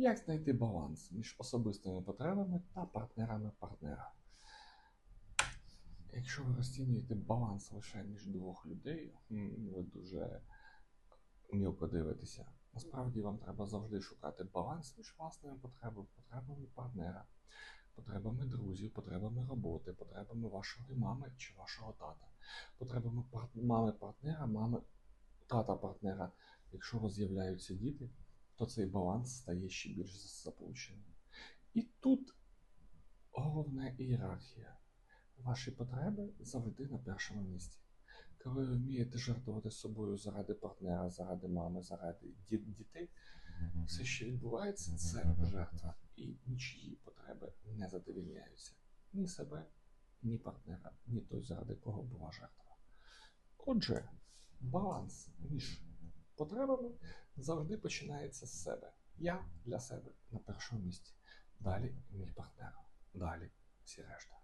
Як знайти баланс між особистими потребами та партнерами партнера? Якщо ви розцінюєте баланс лише між двох людей, ви дуже мілко дивитеся. Насправді вам треба завжди шукати баланс між власними потребами, потребами партнера, потребами друзів, потребами роботи, потребами вашої мами чи вашого тата, потребами пар- мами партнера, мами тата партнера. Якщо у вас з'являються діти, то цей баланс стає ще більш заплущеним. І тут головна ієрархія. Ваші потреби завжди на першому місці. Коли ви вмієте жертвувати собою заради партнера, заради мами, заради ді- дітей, все, що відбувається, це жертва. І нічиї потреби не задовільняються. Ні себе, ні партнера, ні той, заради кого була жертва. Отже, баланс між потребами завжди починається з себе. Я для себе на першому місці. Далі мій партнер. Далі всі решта.